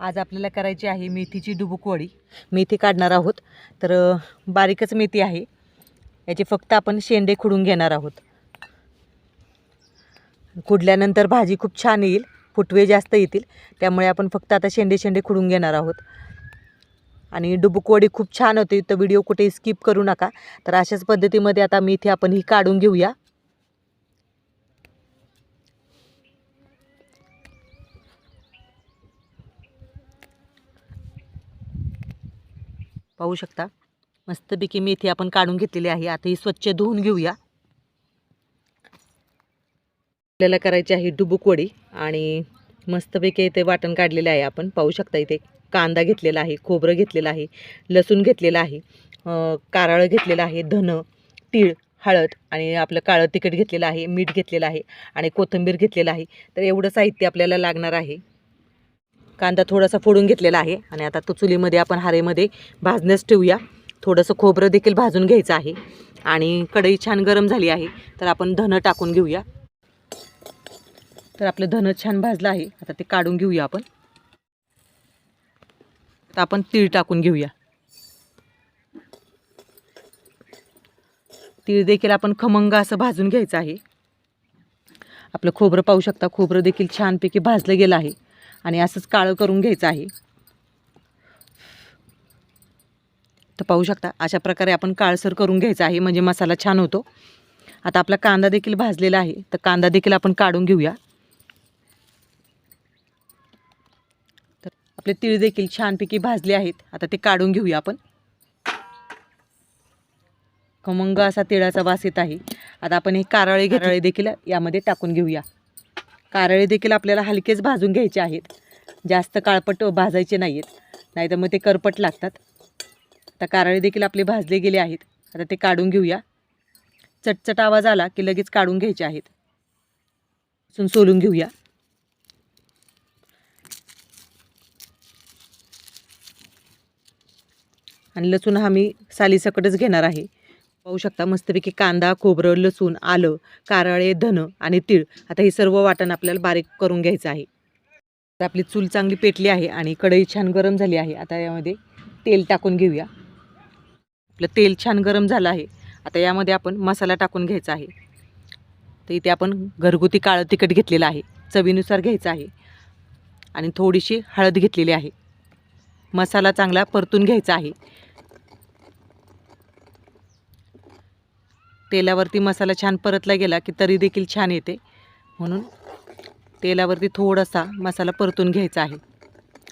आज आपल्याला करायची आहे मेथीची डुबुकवडी मेथी काढणार आहोत. तर बारीकच मेथी आहे. याचे फक्त आपण शेंडे खुडून घेणार आहोत. खुडल्यानंतर भाजी खूप छान येईल. फुटवे जास्त येतील. त्यामुळे आपण फक्त आता शेंडे शेंडे खुडून घेणार आहोत. आणि डुबुकवडी खूप छान होते. तर व्हिडिओ कुठे स्किप करू नका. तर अशाच पद्धतीमध्ये आता मेथी आपण ही काढून घेऊया. पाहू शकता. मस्तपैकी मेथी आपण काढून घेतलेली आहे. आता ही स्वच्छ धुवून घेऊया. आपल्याला करायची आहे डुबुकवडी आणि मस्तपैकी इथे वाटण काढलेले आहे आपण. पाहू शकता इथे कांदा घेतलेला आहे खोबरं घेतलेलं आहे लसूण घेतलेलं आहे कारळं घेतलेलं आहे धनं तीळ हळद आणि आपलं काळं तिखट घेतलेलं आहे मीठ घेतलेलं आहे आणि कोथिंबीर घेतलेलं आहे. तर एवढं साहित्य आपल्याला लागणार आहे. कांदा थोडासा फोडून घेतलेला आहे. आणि आता तो चुलीमध्ये आपण हारेमध्ये भाजण्यास ठेवूया. थोडंसं खोबरं देखील भाजून घ्यायचं आहे. आणि कढई छान गरम झाली आहे तर आपण धनं टाकून घेऊया. तर आपलं धनं छान भाजलं आहे. आता ते काढून घेऊया आपण. तर आपण तीळ टाकून घेऊया. तीळ देखील आपण खमंग असं भाजून घ्यायचं आहे. आपलं खोबरं पाहू शकता खोबरं देखील छानपैकी भाजलं गेलं आहे. आणि असंच काळं करून घ्यायचं आहे. तर पाहू शकता अशा प्रकारे आपण काळसर करून घ्यायचा आहे म्हणजे मसाला छान होतो. आता आपला कांदा देखील भाजलेला आहे तर कांदा देखील आपण काढून घेऊया. तर आपले तीळ देखील छानपैकी भाजले आहेत आता ते काढून घेऊया आपण. खमंग असा तिळाचा वास येत आहे. आता आपण हे कारळे कारळे. देखील यामध्ये टाकून घेऊया. कारळे देखील आपल्याला हलकेच भाजून घ्यायचे आहेत. जास्त काळपट भाजायचे नाही आहेत नाहीतर मग ते करपट लागतात. आता कारळे देखील आपले भाजले गेले आहेत. आता ते काढून घेऊया. चटचट आवाज आला की लगेच काढून घ्यायचे आहेत. लसूण सोलून घेऊया. आणि लसूण हा मी सालीसकटच घेणार आहे. पाहू शकता मस्तपैकी कांदा खोबरं लसूण आलं कारळे धन आणि तीळ. आता हे सर्व वाटण आपल्याला बारीक करून घ्यायचं आहे. तर आपली चूल चांगली पेटली आहे आणि कढई छान गरम झाली आहे. आता यामध्ये तेल टाकून घेऊया. आपलं तेल छान गरम झालं आहे. आता यामध्ये आपण मसाला टाकून घ्यायचा आहे. तर इथे आपण घरगुती काळं तिखट घेतलेलं आहे. चवीनुसार घ्यायचं आहे. आणि थोडीशी हळद घेतलेली आहे. मसाला चांगला परतून घ्यायचा आहे. तेलावरती मसाला छान परतला गेला की तरी देखील छान येते. म्हणून तेलावरती थोडासा मसाला परतून घ्यायचा आहे.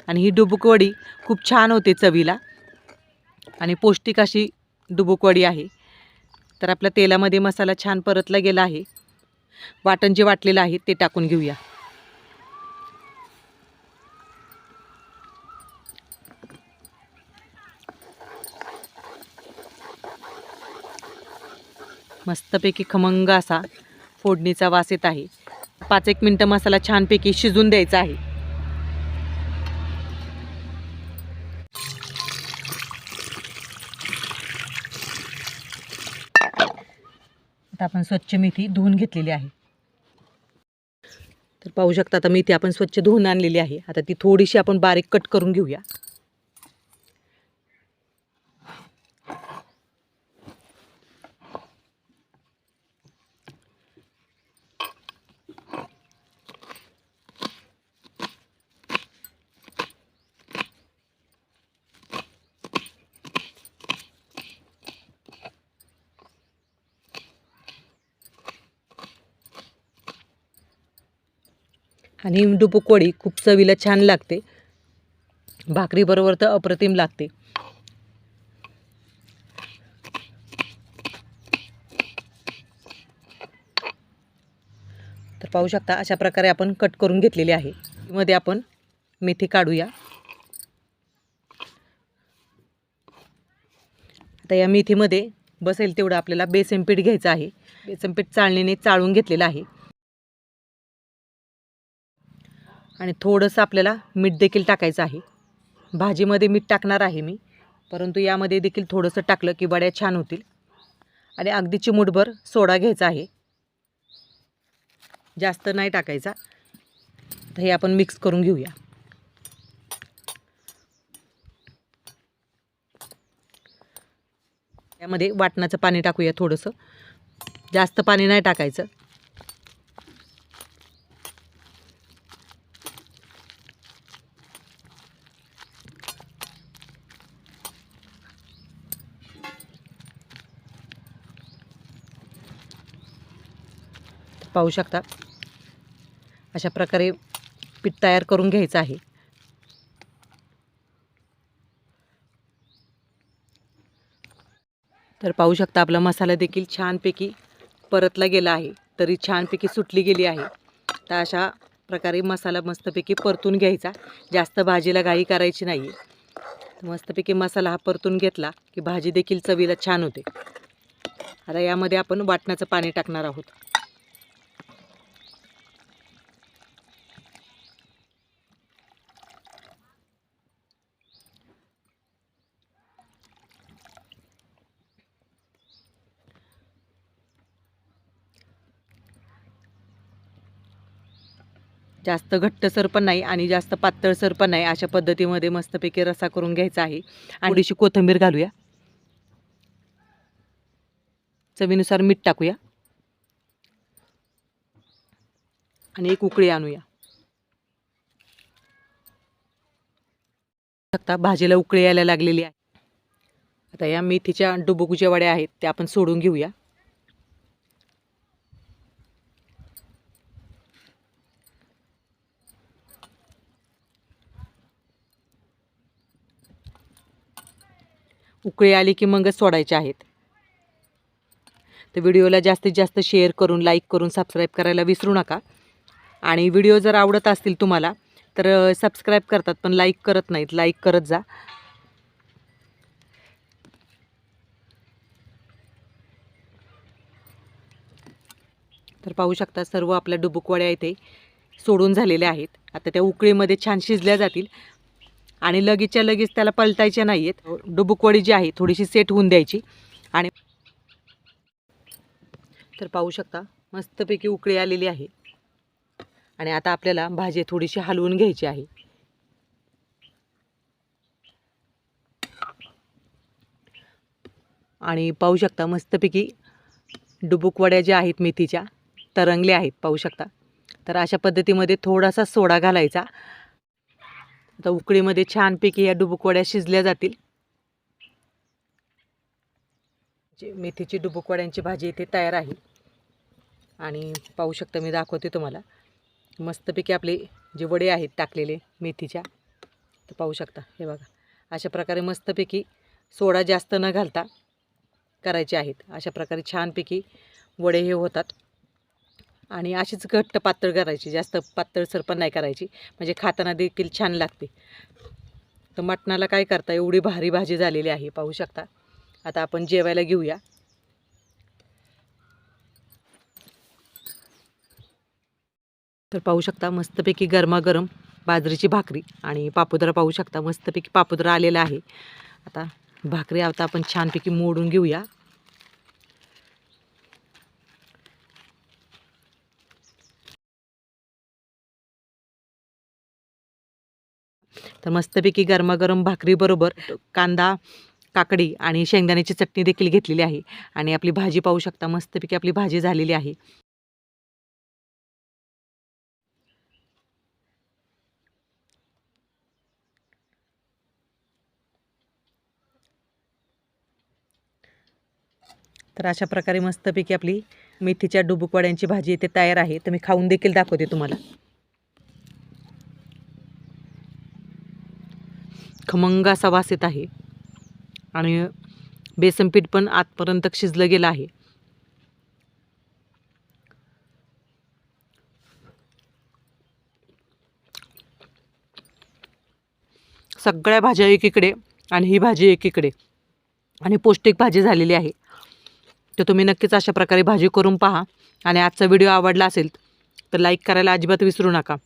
आणि ही डुबुकवडी खूप छान होते चवीला. आणि पौष्टिक अशी डुबुकवडी आहे. तर आपल्या तेलामध्ये मसाला छान परतला गेला आहे. वाटण जे वाटलेलं आहे ते टाकून घेऊया. मस्तपैकी खमंग असा फोडणीचा वास येत आहे. पाच एक मिनटं मसाला छानपैकी शिजून द्यायचा आहे. आता आपण स्वच्छ मेथी धुवून घेतलेली आहे. तर पाहू शकता आता मेथी आपण स्वच्छ धुवून आणलेली आहे. आता ती थोडीशी आपण बारीक कट करून घेऊया. आणि डुबुक वडी खूप चवीला छान लागते. भाकरीबरोबर तर अप्रतिम लागते. तर पाहू शकता अशा प्रकारे आपण कट करून घेतलेली आहे. मध्ये आपण मेथी काढूया. आता या मेथीमध्ये बसेल तेवढं आपल्याला बेसन पीठ घ्यायचं आहे. बेसन पीठ चाळणीने चाळून घेतलेलं आहे. आणि थोडंसं आपल्याला मीठ देखील टाकायचं आहे. भाजीमध्ये मीठ टाकणार आहे मी परंतु यामध्ये देखील थोडंसं टाकलं की वड्या छान होतील. आणि अगदी चिमूटभर सोडा घ्यायचा आहे. जास्त नाही टाकायचा. तर हे आपण मिक्स करून घेऊया. त्यामध्ये वाटणाचं पाणी टाकूया थोडंसं. जास्त पाणी नाही टाकायचं. पाहू शकता. अशा प्रकारे पीठ तयार करून घ्यायचं आहे. तर पाहू शकता आपला मसाला देखील छानपैकी परतला गेला आहे. तरी छानपैकी सुटली गेली आहे. तर अशा प्रकारे मसाला मस्तपैकी परतून घ्यायचा. जास्त भाजीला घाई करायची नाही आहे मस्तपैकी मसाला हा परतून घेतला की भाजी देखील चवीला छान होते. आता यामध्ये आपण वाटणाचं पाणी टाकणार आहोत. जास्त घट्टसर पण नाही आणि जास्त पातळसर पण नाही. अशा पद्धतीमध्ये मस्तपैकी रसा करून घ्यायचा आहे. आणि थोडीशी कोथिंबीर घालूया. चवीनुसार मीठ टाकूया. आणि एक उकळी आणूया. शकता भाजीला उकळी यायला लागलेली आहे. आता या मेथीच्या डुबुकूच्या वड्या आहेत त्या आपण सोडून घेऊया. उकळी आली की मगच सोडायचे आहेत. तर व्हिडिओला जास्तीत जास्त शेअर करून लाईक करून सबस्क्राईब करायला विसरू नका. आणि व्हिडिओ जर आवडत असतील तुम्हाला तर सबस्क्राईब करतात पण लाईक करत नाहीत. लाईक करत जा. तर पाहू शकता सर्व आपल्या डुबुकवड्या इथे सोडून झालेल्या आहेत. आता त्या उकळीमध्ये छान शिजल्या जातील. आणि लगेचच्या लगेच त्याला पलटायच्या नाही आहेत डुबुकवडी जी आहे थोडीशी सेट होऊन द्यायची. आणि तर पाहू शकता मस्तपैकी उकळी आलेली आहे. आणि आता आपल्याला भाजी थोडीशी हलवून घ्यायची आहे. आणि पाहू शकता मस्तपैकी डुबुकवड्या ज्या आहेत मेथीच्या तरंगल्या आहेत पाहू शकता. तर अशा पद्धतीमध्ये थोडासा सोडा घालायचा. आता उकळीमध्ये छानपैकी या डुबुकवड्या शिजल्या जातील. जे मेथीची डुबुकवड्यांची भाजी इथे तयार आहे. आणि पाहू शकता मी दाखवते तुम्हाला. मस्तपैकी आपले जे वडे आहेत टाकलेले मेथीच्या तर पाहू शकता. हे बघा अशा प्रकारे मस्तपैकी सोडा जास्त न घालता करायचे आहेत. अशा प्रकारे छानपैकी वडे हे होतात. आणि अशीच घट्ट पातळ करायची जास्त पातळसर पण नाही करायची. म्हणजे खाताना देखील छान लागते. तर मटणाला काय करता एवढी भारी भाजी झालेली आहे पाहू शकता. आता आपण जेवायला घेऊया. तर पाहू शकता मस्तपैकी गरमागरम बाजरीची भाकरी आणि पापुद्रा पाहू शकता मस्तपैकी पापुद्रा आलेला आहे. आता भाकरी आता आपण छानपैकी मोडून घेऊया. तर मस्तपैकी गरमागरम भाकरीबरोबर कांदा काकडी आणि शेंगदाण्याची चटणी देखील घेतलेली आहे. आणि आपली भाजी पाहू शकता मस्तपैकी आपली भाजी झालेली आहे. तर अशा प्रकारे मस्तपैकी आपली मेथीच्या डुबुकवाड्यांची भाजी इथे तयार आहे. तर मी खाऊन देखील दाखवते तुम्हाला. खमंग असा वास येत आहे. आणि बेसनपीठ पण आतपर्यंत शिजलं गेलं आहे. सगळ्या भाज्या एकीकडे आणि ही भाजी एकीकडे. आणि पौष्टिक भाजी झालेली आहे. तर तुम्ही नक्कीच अशा प्रकारे भाजी करून पहा. आणि आजचा व्हिडिओ आवडला असेल तर लाईक करायला अजिबात विसरू नका.